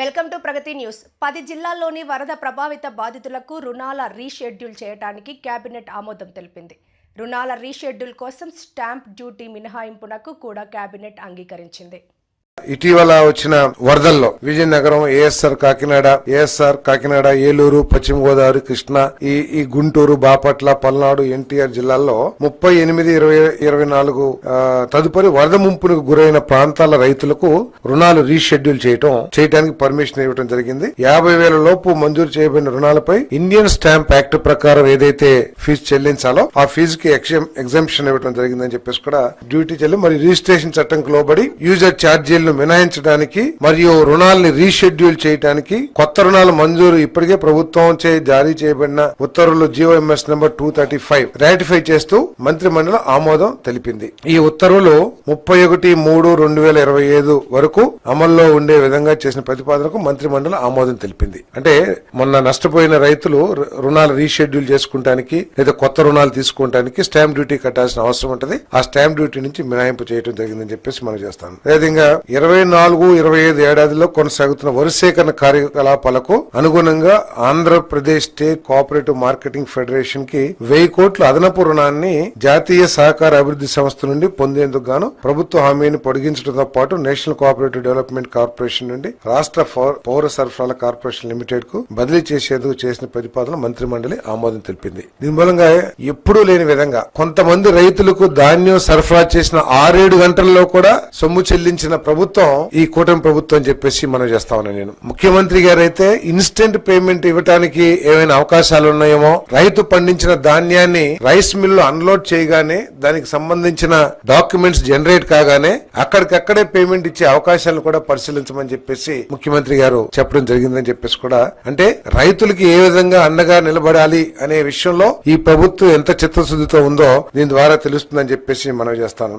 Welcome to Pragathi news. పది జిల్లాల్లోని వరద ప్రభావిత బాధితులకు రుణాల రీషెడ్యూల్ చేయడానికి కేబినెట్ ఆమోదం తెలిపింది. రుణాల రీషెడ్యూల్ కోసం స్టాంప్ డ్యూటీ మినహాయింపునకు కూడా కేబినెట్ అంగీకరించింది. ఇటీవల వచ్చిన వరదల్లో Vizianagaram A S R Kakinada A S R Kakinada Eluru Paschima Godavari Krishna ఈ ఈ గుంటూరు బాపట్ల పల్నాడు ఎన్టీఆర్ జిల్లాల్లో ముప్పై ఎనిమిది ఇరవై ఇరవై నాలుగు తదుపరి వరద ముంపునకు గురైన ప్రాంతాల రైతులకు రుణాలు రీషెడ్యూల్ చేయటం చేయడానికి పర్మిషన్ ఇవ్వడం జరిగింది. యాభై వేల లోపు మంజూరు చేయబడిన రుణాలపై ఇండియన్ స్టాంప్ యాక్ట్ ప్రకారం ఏదైతే ఫీజు చెల్లించాలో ఆ ఫీజుకి ఎగ్జామ్షన్ ఇవ్వడం జరిగిందని చెప్పేసి కూడా డ్యూటీ చెల్లి మరి రిజిస్ట్రేషన్ చట్టంకి లోబడి యూజర్ వడ్డీలు మినహాయించడానికి మరియు రుణాల్ని రీషెడ్యూల్ చేయడానికి కొత్త రుణాల మంజూరు ఇప్పటికే ప్రభుత్వం చే జారీ చేయబడిన ఉత్తర్వులు G O M S number two thirty five ratify చేస్తూ మంత్రి మండలి ఆమోదం తెలిపింది. ఈ ఉత్తర్వులు ముప్పై ఒకటి మూడు రెండు వేల ఇరవై ఐదు వరకు అమల్లో ఉండే విధంగా చేసిన ప్రతిపాదనకు మంత్రి మండలి ఆమోదం తెలిపింది. అంటే మొన్న నష్టపోయిన రైతులు రుణాలు రీషెడ్యూల్ చేసుకుంటానికి లేదా కొత్త రుణాలు తీసుకోవడానికి స్టాంప్ డ్యూటీ కట్టాల్సిన అవసరం ఉంటుంది. ఆ స్టాంప్ డ్యూటీ నుంచి మినహాయింపు చేయడం జరిగిందని చెప్పేసి మనం చేస్తాం అదేవిధంగా ఇరవై నాలుగు ఇరవై ఐదు ఏడాదిలో కొనసాగుతున్న వరి సేకరణ కార్యకలాపాలకు అనుగుణంగా ఆంధ్రప్రదేశ్ స్టేట్ కోఆపరేటివ్ మార్కెటింగ్ ఫెడరేషన్కి వెయ్యి కోట్ల అదనపు రుణాన్ని జాతీయ సహకార అభివృద్ధి సంస్థ నుండి పొందేందుకు గాను ప్రభుత్వ హామీని పొడిగించడంతో పాటు నేషనల్ కోఆపరేటివ్ డెవలప్మెంట్ కార్పొరేషన్ నుండి రాష్ట్ర పౌర సరఫరాల కార్పొరేషన్ లిమిటెడ్కు బదిలీ చేసేందుకు చేసిన ప్రతిపాదన మంత్రి మండలి ఆమోదం తెలిపింది. దీని మూలంగా ఎప్పుడూ లేని విధంగా కొంతమంది రైతులకు ధాన్యం సరఫరా చేసిన ఆరేడు గంటల్లో కూడా సొమ్ము చెల్లించిన ప్రభుత్వం ప్రభుత్వం ఈ కూటమి ప్రభుత్వం అని చెప్పేసి మనం చేస్తా నేను. ముఖ్యమంత్రి గారు అయితే ఇన్స్టెంట్ పేమెంట్ ఇవ్వడానికి ఏమైనా అవకాశాలు ఉన్నాయేమో రైతు పండించిన ధాన్యాన్ని రైస్ మిల్లు అన్లోడ్ చేయగానే దానికి సంబంధించిన డాక్యుమెంట్స్ జనరేట్ కాగానే అక్కడికక్కడే పేమెంట్ ఇచ్చే అవకాశాలను కూడా పరిశీలించమని చెప్పేసి ముఖ్యమంత్రి గారు చెప్పడం జరిగిందని చెప్పేసి కూడా అంటే రైతులకి ఏ విధంగా అండగా నిలబడాలి అనే విషయంలో ఈ ప్రభుత్వం ఎంత చిత్తశుద్ధితో ఉందో దీని ద్వారా తెలుస్తుందని చెప్పేసి మనం చేస్తాను